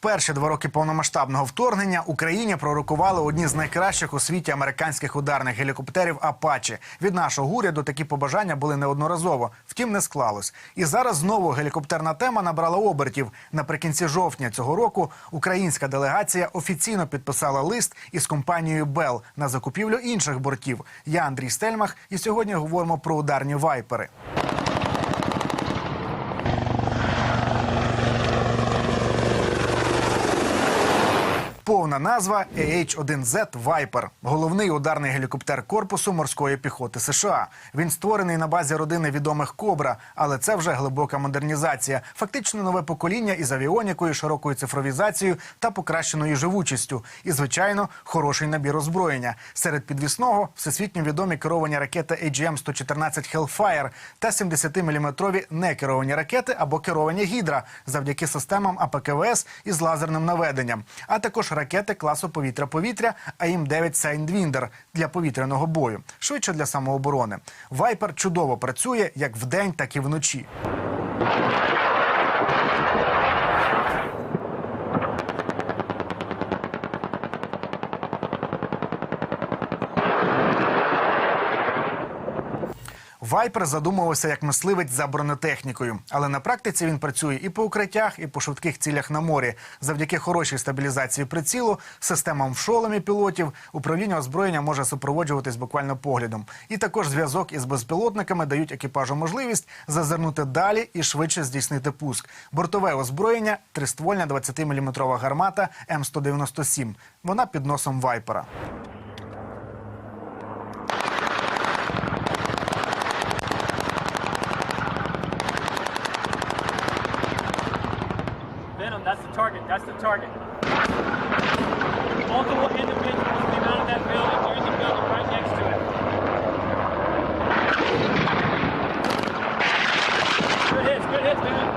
перші два роки повномасштабного вторгнення Україні пророкували одні з найкращих у світі американських ударних гелікоптерів Апачі. Від нашого уряду такі побажання були неодноразово, втім не склалось. І зараз знову гелікоптерна тема набрала обертів. Наприкінці жовтня цього року українська делегація офіційно підписала лист із компанією Бел на закупівлю інших бортів. Я Андрій Стельмах, і сьогодні говоримо про ударні вайпери. Повна назва AH-1Z Viper – головний ударний гелікоптер корпусу морської піхоти США. Він створений на базі родини відомих Кобра, але це вже глибока модернізація, фактично нове покоління із авіонікою, широкою цифровізацією та покращеною живучістю. І, звичайно, хороший набір озброєння. Серед підвісного всесвітньо відомі керовані ракети AGM-114 Hellfire та 70-мм некеровані ракети або керовані гідра завдяки системам АПКВС із лазерним наведенням, а також ракети класу повітря-повітря АІМ-9 Сайндвіндер для повітряного бою, швидше для самооборони. Вайпер чудово працює як вдень, так і вночі. Вайпер задумувався як мисливець за бронетехнікою, але на практиці він працює і по укриттях, і по швидких цілях на морі. Завдяки хорошій стабілізації прицілу, системам в шоломі пілотів, управління озброєння може супроводжуватись буквально поглядом. І також зв'язок із безпілотниками дають екіпажу можливість зазирнути далі і швидше здійснити пуск. Бортове озброєння триствольна 20-мм гармата М197. Вона під носом вайпера. The target. That's the target. Multiple individuals came out of that building. You're in the building right next to it. Good hits, good hits, man.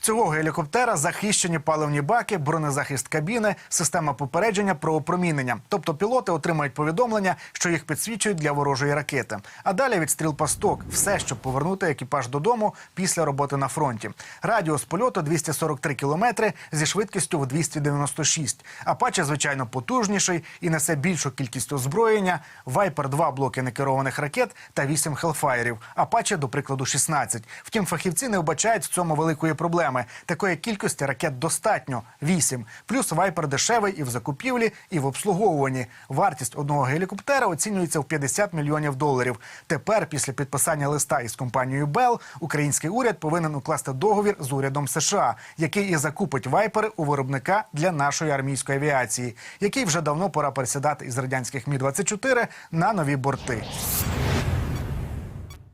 Цього гелікоптера захищені паливні баки, бронезахист кабіни, система попередження про опромінення. Тобто пілоти отримають повідомлення, що їх підсвічують для ворожої ракети. А далі відстріл пасток. Все, щоб повернути екіпаж додому після роботи на фронті. Радіус польоту 243 кілометри зі швидкістю в 296. Апаче, звичайно, потужніший і несе більшу кількість озброєння. Вайпер 2 блоки некерованих ракет та 8 хелфаєрів. Апаче, до прикладу, 16. Втім, фахівці не вбачають в цьому великої проблеми. Такої кількості ракет достатньо 8. Плюс вайпер дешевий і в закупівлі, і в обслуговуванні. Вартість одного гелікоптера оцінюється в 50 мільйонів доларів. Тепер, після підписання листа із компанією Bell, український уряд повинен укласти договір з урядом США, який і закупить вайпери у виробника для нашої армійської авіації, який вже давно пора пересідати із радянських Мі 24 на нові борти.